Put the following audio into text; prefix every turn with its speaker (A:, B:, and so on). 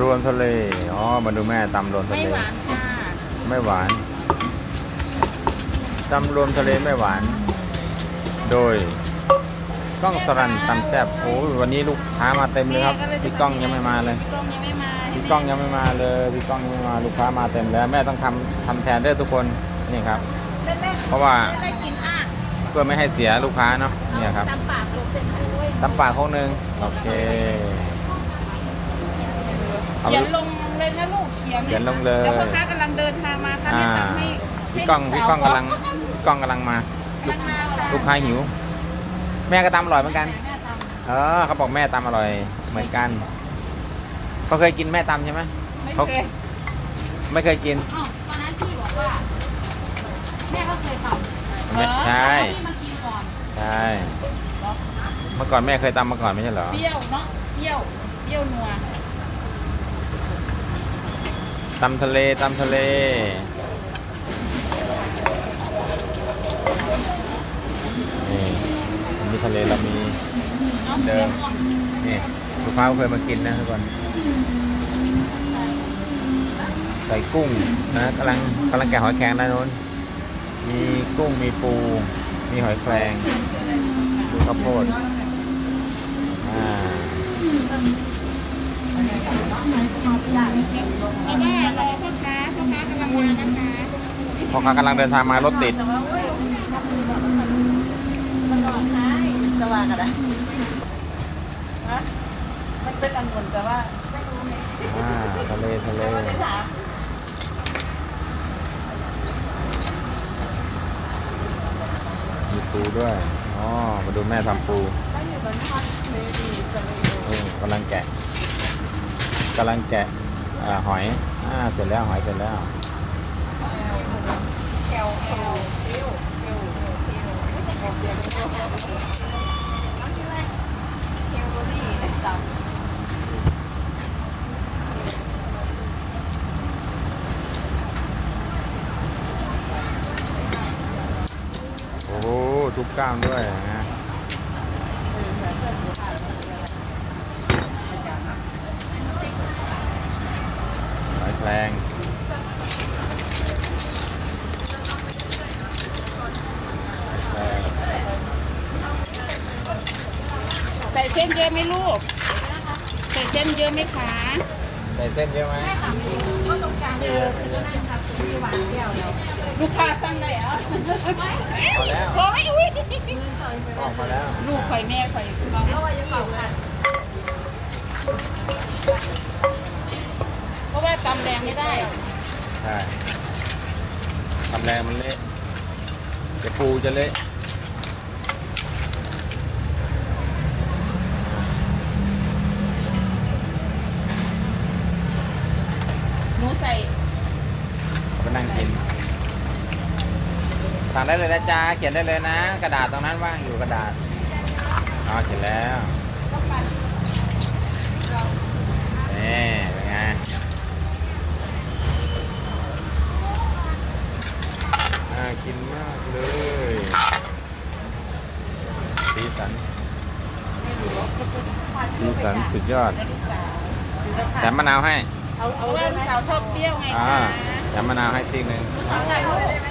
A: รวมทะเล อ๋อ มาดูแม่ตำรวมทะ
B: ไม่
A: เล
B: หวานค่ะ
A: ไม่หวานตำรวมทะเลไม่หวาน โดยกล้องสรันตำแซบโอ้ยวันนี้ลูกค้ามาเต็มเลยครับ พี่ก้องยังไม่มาเลย
B: พี่ก้องยังไม่มา
A: พี่ก้องยังไม่มาเลย พี่ก้องยังไม่มา ลูกค้ามาเต็มแล้ว แม่ต้องทำทำแทนเด้อทุกคน นี่ครับ
B: เล่นๆ
A: เพราะว่า
B: เล่นๆกินอะ
A: เพื่อไม่ให้เสียลูกค้าเนาะ เนี่ยครับ
B: ตำปากลงเต็มด้วย
A: ตำปากเขาหนึ่งโอเค เอา
B: เขียน
A: ลูก
B: ลงเลยนะลูกเขียน
A: เขียนลงเลย
B: แล้วพ่อค้ากำลังเดินทางมาค่ะ
A: อ่า
B: แม่ทำให้
A: พี่ก้อง
B: ให้
A: พี่ก้องกำลังพี่ก้องกำลังมา
B: กำลังมาค่ะ
A: ลูกค้าหิว แม่ก็ตำอร่อยเหมือนกัน
B: แม่ทำ
A: เออเขาบอกแม่ตำอร่อยเหมือนกันเขาเคยกินแม่ตำใช่ไหม
B: ไม่
A: เขา
B: เคย
A: ไม่เคยกิน
C: อ้าวตอนนั้นพี่บอกว่า แม่ก็เคยทำ
A: ไม่ใช่
C: พี่มากินก่อน
A: ใช่เมื่อก่อนแม่เคยตำมาก่อนไม่ใช่เหรอ
B: เปรี้ยวเนาะเปรี้ยวเปรี้ยวนัว
A: ตำทะเลตำทะเล นี่มีทะเลเรามี
B: เดิ
A: มนี่ลูกค้าเคยมากินนะทุกคนใส่กุ้งนะกำลังกำลังแกะหอยแครงด้านโน้น มีกุ้งมีปู มีหอยแครงดูข้าวโพดอ่า
B: เพราะว่ารอพ่อค้าพ่อค้ากำลังมานะคะ
A: พอค้ากำลังเดินทางมารถติด
D: จะว่ากันนะฮะมันเป็นอันบนแต่ว่า
A: อ่าทะเลทะเล
D: ไม่ได้ถาม
A: มีปูด้วย อ๋อ มาดูแม่ทำปู
D: ถ้าอยู่บนฮอตเลดีจะเลย
A: โอ้กำลังแกะกำลังแกะอ่าหอย อ่า เสร็จแล้ว หอยเสร็จแล้ว โอ้โหทุบกล้ามด้วยนะหอยแรงหอยแครง
B: ใส่ เส้นเยอะไหมลูกใส่เส้นเยอะไหมคะ
A: ใส่เส้นเยอะไหม
B: ลูกค้าสั่งได้เหรอ
A: พอแล้ว
B: โอ้ยอุ้ย
A: ออกมาแล้ว
B: ลูกข่อยแม่ข่อยเอาไว้ยังเก่าค่ะเพราะว่าตำแรงไม่ได้
A: ใช่ทำแรงมันเละจะปูจะเละ
B: ใส่
A: เอาไปนั่งกินสั่งได้เลยนะจ๊ะเขียนได้เลยนะ กระดาษตรงนั้นว่างอยู่กระดาษอ๋อเขียนแล้วนี่เป็นไงน่ากินมากเลยสีสันสีสันสุดยอดแถมมะนาวให้
D: เอา
B: เพ
D: เอา
B: ราะว่า
D: ได้ไหม
B: ลูกสาวชอบเปรี้ยวไง
A: อ่า
B: คะ
A: แถมมะนาวให้ซีกหนึ่ง
D: เอาได้ไหม